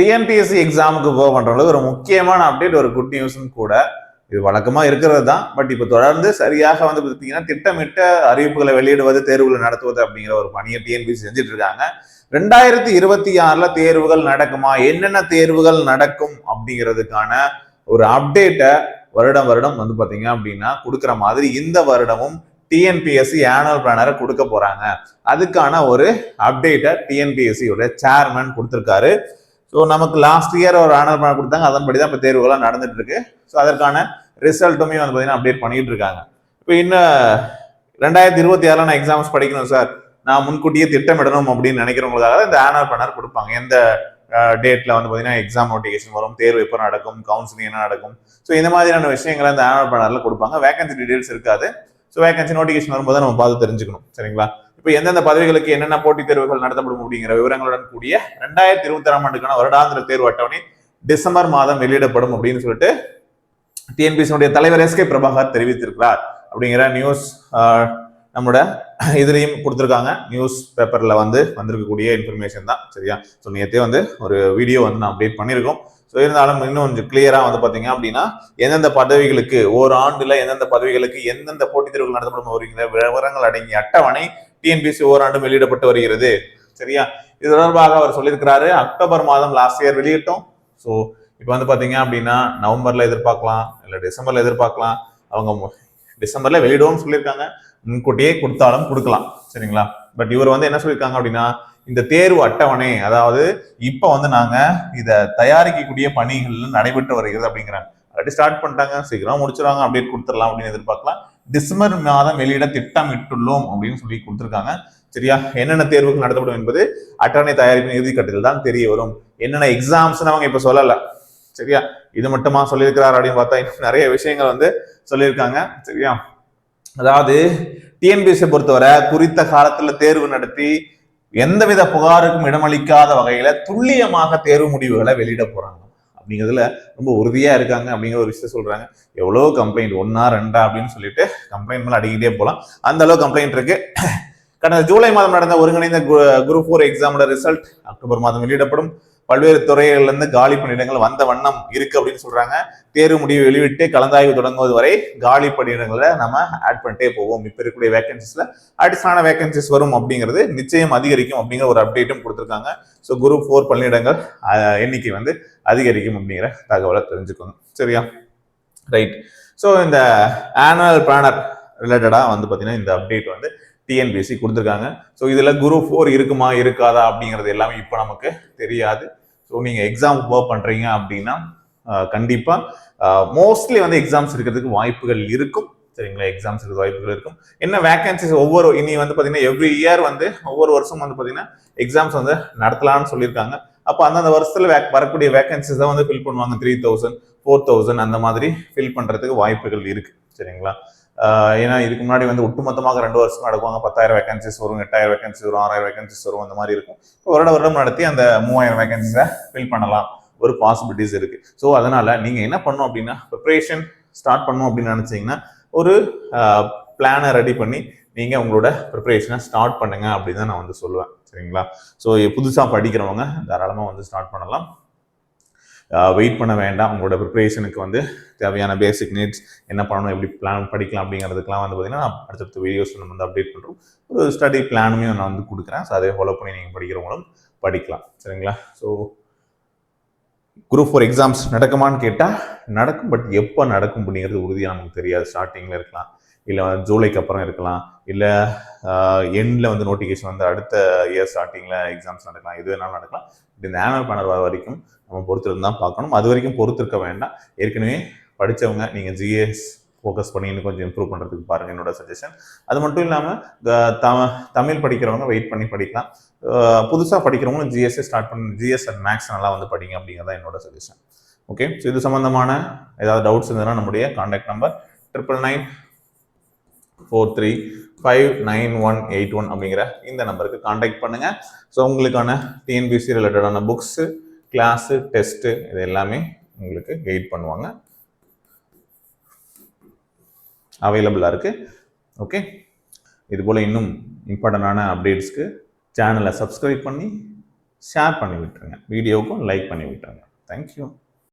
TNPSC எக்ஸாமுக்கு போக பண்ணுறவங்களுக்கு ஒரு முக்கியமான அப்டேட் ஒரு குட் நியூஸ்னு கூட இது வழக்கமாக இருக்கிறது தான். பட் இப்போ தொடர்ந்து சரியாக வந்து பார்த்தீங்கன்னா திட்டமிட்ட அறிவிப்புகளை வெளியிடுவது தேர்வுகளை நடத்துவது அப்படிங்கிற ஒரு பணியை டிஎன்பிஎஸ்சி செஞ்சுட்டு இருக்காங்க. ரெண்டாயிரத்தி இருபத்தி ஆறில் தேர்வுகள் நடக்குமா? என்னென்ன தேர்வுகள் நடக்கும் அப்படிங்கிறதுக்கான ஒரு அப்டேட்டை வருடம் வருடம் வந்து பார்த்தீங்க அப்படின்னா கொடுக்குற மாதிரி இந்த வருடமும் டிஎன்பிஎஸ்சி ஆனுவல் பிளானரை கொடுக்க போகிறாங்க அதுக்கான ஒரு அப்டேட்டை டிஎன்பிஎஸ்சியோட சேர்மன் கொடுத்துருக்காரு. ஸோ நமக்கு லாஸ்ட் இயர் ஒரு ஆனர் பண்ண கொடுத்தாங்க. அதன்படி தான் இப்போ தேர்வுகள்லாம் நடந்துட்டு இருக்கு ஸோ அதற்கான ரிசல்ட்டுமே வந்து பார்த்தீங்கன்னா அப்டேட் பண்ணிட்டு இருக்காங்க இப்போ இன்னும் ரெண்டாயிரத்தி இருபத்தி ஆறில் நான் எக்ஸாம்ஸ் படிக்கணும் சார் நான் முன்கூட்டியே திட்டமிடணும் அப்படின்னு நினைக்கிறவங்களுக்காக இந்த ஆனுவல் பிளானர் கொடுப்பாங்க. எந்த டேட்டில் வந்து பார்த்தீங்கன்னா எக்ஸாம் நோட்டிஃபிகேஷன் வரும் தேர்வு எப்போ நடக்கும் கவுன்சிலிங் என்ன நடக்கும். ஸோ இந்த மாதிரியான விஷயங்களை இந்த ஆனுவல் பிளானர்ல கொடுப்பாங்க. வேகன்சி டீடைல்ஸ் இருக்காது. ஸோ வேகன்சி நோட்டிஃபிகேஷன் வரும்போது நம்ம பார்த்து தெரிஞ்சுக்கணும். சரிங்களா? இப்போ எந்தெந்த பதவிகளுக்கு என்னென்ன போட்டித் தேர்வுகள் நடத்தப்படும் அப்படிங்கிற விவரங்களுடன் கூடிய ரெண்டாயிரத்தி இருபத்தி ஆறாம் ஆண்டுக்கான வருடாந்திர தேர்வு அட்டவணை டிசம்பர் மாதம் வெளியிடப்படும் அப்படின்னு சொல்லிட்டு டிஎன்பிசியுடைய தலைவர் எஸ் கே பிரபாகர் தெரிவித்திருக்கிறார் அப்படிங்கிற நியூஸ் நம்மளோட இதுலேயும் கொடுத்துருக்காங்க. நியூஸ் பேப்பரில் வந்து வந்திருக்கக்கூடிய இன்ஃபர்மேஷன் தான். சரியா? ஸோ நேற்றே வந்து ஒரு வீடியோ வந்து நான் அப்டேட் பண்ணியிருக்கோம். ஸோ இருந்தாலும் இன்னும் கொஞ்சம் கிளியராக வந்து பார்த்தீங்க அப்படின்னா எந்தெந்த பதவிகளுக்கு ஒரு ஆண்டுல எந்தெந்த பதவிகளுக்கு எந்தெந்த போட்டித் தேர்வுகள் நடத்தப்படும் அப்படிங்கிற விவரங்கள் அடங்கிய அட்டவணை டிஎன்பிசி ஓராண்டும் வெளியிடப்பட்டு வருகிறது. சரியா? இது தொடர்பாக அவர் சொல்லியிருக்கிறாரு. அக்டோபர் மாதம் லாஸ்ட் இயர் வெளியிட்டோம். ஸோ இப்போ வந்து பார்த்தீங்க அப்படின்னா நவம்பர்ல எதிர்பார்க்கலாம் இல்லை டிசம்பர்ல எதிர்பார்க்கலாம். அவங்க மு- டிசம்பர்ல வெளியிடுவோம்னு சொல்லியிருக்காங்க. முன்கூட்டியே கொடுத்தாலும் கொடுக்கலாம். சரிங்களா? பட் இவர் வந்து என்ன சொல்லியிருக்காங்க அப்படின்னா இந்த தேர்வு அட்டவணை அதாவது இப்போ வந்து நாங்கள் இதை தயாரிக்கக்கூடிய பணிகள் நடைபெற்று வருகிறது அப்படிங்கிறாங்க. அப்படி ஸ்டார்ட் பண்ணிட்டாங்க. சீக்கிரம் முடிச்சிருவாங்க அப்டேட் கொடுத்துடலாம் அப்படின்னு எதிர்பார்க்கலாம். டிசம்பர் மாதம் வெளியிட திட்டமிட்டுள்ளோம் அப்படின்னு சொல்லி கொடுத்துருக்காங்க. சரியா? என்னென்ன தேர்வுகள் நடத்தப்படும் என்பது அட்டவணை தயாரிப்பின் இறுதிக்கட்டத்தில் தான் தெரிய வரும். என்னென்ன எக்ஸாம்ஸ்னு அவங்க இப்ப சொல்லல. சரியா? இது மட்டுமா சொல்லியிருக்கிறார் அப்படின்னு பார்த்தா இன்னும் நிறைய விஷயங்கள் வந்து சொல்லியிருக்காங்க. சரியா? அதாவது டிஎன்பிஎஸ்சி பொறுத்தவரை குறித்த காலத்துல தேர்வு நடத்தி எந்தவித புகாருக்கும் இடமளிக்காத வகையில துல்லியமாக தேர்வு முடிவுகளை வெளியிட போறாங்க. அப்படிங்கிறதுல ரொம்ப உறுதியாக இருக்காங்க அப்படிங்கிற ஒரு விஷயத்த சொல்கிறாங்க எவ்வளோ கம்ப்ளைண்ட் ஒன்றா ரெண்டா அப்படின்னு சொல்லிட்டு கம்ப்ளைண்ட் மேலே அடிக்கிட்டே போகலாம் அந்த அளவு கம்ப்ளைண்ட் இருக்கு. கடந்த ஜூலை மாதம் நடந்த ஒருங்கிணைந்த குரூப் ஃபோர் எக்ஸாமோட ரிசல்ட் அக்டோபர் மாதம் வெளியிடப்படும். பல்வேறு துறைகளிலிருந்து காலி பணியிடங்கள் வந்த வண்ணம் இருக்கு அப்படின்னு சொல்றாங்க. தேர்வு முடிவு வெளியிட்டு கலந்தாய்வு தொடங்குவது வரை காலி பணியிடங்களை நம்ம ஆட் பண்ணிட்டே போவோம். இப்ப இருக்கக்கூடிய வேகன்சிஸ்ல அடிஷனான வேகன்சிஸ் வரும் அப்படிங்கிறது நிச்சயம் அதிகரிக்கும் அப்படிங்கிற ஒரு அப்டேட்டும் கொடுத்துருக்காங்க. ஸோ குரூப் ஃபோர் பணியிடங்கள் எண்ணிக்கை வந்து அதிகரிக்கும் அப்படிங்கிற தகவலை தெரிஞ்சுக்கணும் சரியா? ரைட் ஸோ இந்த ஆனுவல் பிளானர் ரிலேட்டடாக வந்து பார்த்தீங்கன்னா இந்த அப்டேட் வந்து டிஎன்பிஎஸ்சி கொடுத்துருக்காங்க. ஸோ இதில் குரூப் ஃபோர் இருக்குமா இருக்காதா அப்படிங்கிறது எல்லாமே இப்போ நமக்கு தெரியாது. ஸோ நீங்கள் எக்ஸாம் ஒர்க் பண்ணுறீங்க அப்படின்னா கண்டிப்பாக மோஸ்ட்லி வந்து எக்ஸாம்ஸ் இருக்கிறதுக்கு வாய்ப்புகள் இருக்கும். சரிங்களா? எக்ஸாம்ஸ் இருக்க வாய்ப்புகள் இருக்கும். என்ன வேகன்சிஸ் ஒவ்வொரு இனி வந்து பார்த்தீங்கன்னா எவ்ரி இயர் வந்து ஒவ்வொரு வருஷம் வந்து பார்த்தீங்கன்னா எக்ஸாம்ஸ் வந்து நடத்தலாம்னு சொல்லியிருக்காங்க. அப்போ அந்தந்த வருஷத்தில் வே- வரக்கூடிய வேகன்சிஸ் தான் வந்து ஃபில் பண்ணுவாங்க. த்ரீ தௌசண்ட் ஃபோர் தௌசண்ட் அந்த மாதிரி ஃபில் பண்ணுறதுக்கு வாய்ப்புகள் இருக்குது சரிங்களா? ஏன்னா இதுக்கு முன்னாடி வந்து ஒட்டுமொத்தமாக ரெண்டு வருஷம் நடக்குவாங்க. பத்தாயிரம் வேகன்சிஸ் வரும் எட்டாயிரம் வேகன்சிஸ் வரும் ஆறாயிரம் வேகன்சிஸ் வரும் அந்த மாதிரி இருக்கும். இப்போ வருட வருடம் நடத்தி அந்த மூவாயிரம் வேகன்சிஸை ஃபில் பண்ணலாம். ஒரு பாசிபிலிட்டிஸ் இருக்கு. ஸோ அதனால நீங்க என்ன பண்ணும் அப்படின்னா ப்ரிப்ரேஷன் ஸ்டார்ட் பண்ணணும் அப்படின்னு நினைச்சீங்கன்னா ஒரு பிளானை ரெடி பண்ணி நீங்க உங்களோட ப்ரிப்பரேஷனை ஸ்டார்ட் பண்ணுங்க அப்படின்னு தான் நான் வந்து சொல்லுவேன். சரிங்களா? ஸோ புதுசாக படிக்கிறவங்க தாராளமாக வந்து ஸ்டார்ட் பண்ணலாம். வெயிட் பண்ண வேண்டாம். உங்களோட ப்ரிப்பரேஷனுக்கு வந்து தேவையான பேசிக் நீட்ஸ் என்ன பண்ணணும் எப்படி பிளான் படிக்கலாம் அப்படிங்கிறதுக்கெல்லாம் வந்து பார்த்தீங்கன்னா அடுத்தடுத்த வீடியோஸ் நம்ம வந்து அப்டேட் பண்ணுறோம் ஒரு ஸ்டடி பிளானுமே நான் வந்து கொடுக்குறேன். ஸோ அதே ஃபாலோ பண்ணி நீங்கள் படிக்கிறவங்களும் படிக்கலாம். சரிங்களா? ஸோ குரூப் ஃபோர் எக்ஸாம்ஸ் நடக்குமான்னு கேட்டால் நடக்கும் பட் எப்போ நடக்கும் அப்படிங்கிறது உறுதியாக நமக்கு தெரியாது. ஸ்டார்டிங்கில் இருக்கலாம். இல்லை ஜூலைக்கு அப்புறம் இருக்கலாம். இல்லை எண்டில் வந்து நோட்டிஃபிகேஷன் வந்து அடுத்த இயர் ஸ்டார்டிங்கில் எக்ஸாம்ஸ் நடக்கலாம். எது வேணாலும் நடக்கலாம். இந்த ஆனுவல் பேனர் வர வரைக்கும் நம்ம பொறுத்திருந்து தான் பார்க்கணும். அது வரைக்கும் பொறுத்திருக்க வேண்டாம். ஏற்கனவே படித்தவங்க நீங்கள் ஜிஎஸ் ஃபோக்கஸ் பண்ணி இன்னும் கொஞ்சம் இம்ப்ரூவ் பண்ணுறதுக்கு பாருங்கள் என்னோட சஜஷன் அது மட்டும் இல்லாமல் தமிழ் படிக்கிறவங்க வெயிட் பண்ணி படிக்கலாம். புதுசாக படிக்கிறவங்களும் ஜிஎஸ்ஏ ஸ்டார்ட் பண்ணி ஜிஎஸ் அண்ட் மேக்ஸ் நல்லா வந்து படிங்க அப்படிங்கிறதா என்னோட சஜஷன் ஓகே ஸோ இது சம்மந்தமான ஏதாவது டவுட்ஸ் இருந்ததுன்னா நம்முடைய contact number triple nine four three five nine one eight one அப்படிங்கிற இந்த நம்பருக்கு காண்டாக்ட் பண்ணுங்கள் ஸோ உங்களுக்கான டிஎன்பிசி ரிலேட்டடான புக்ஸு கிளாஸு டெஸ்ட்டு இது எல்லாமே உங்களுக்கு கைட் பண்ணுவாங்க. அவைலபிளாக இருக்குது ஓகே இது போல் இன்னும் இம்பார்ட்டண்டான அப்டேட்ஸ்க்கு சேனலை சப்ஸ்கிரைப் பண்ணி ஷேர் பண்ணி விட்டுருங்க. வீடியோவுக்கும் லைக் பண்ணி விட்டுருங்க. தேங்க்யூ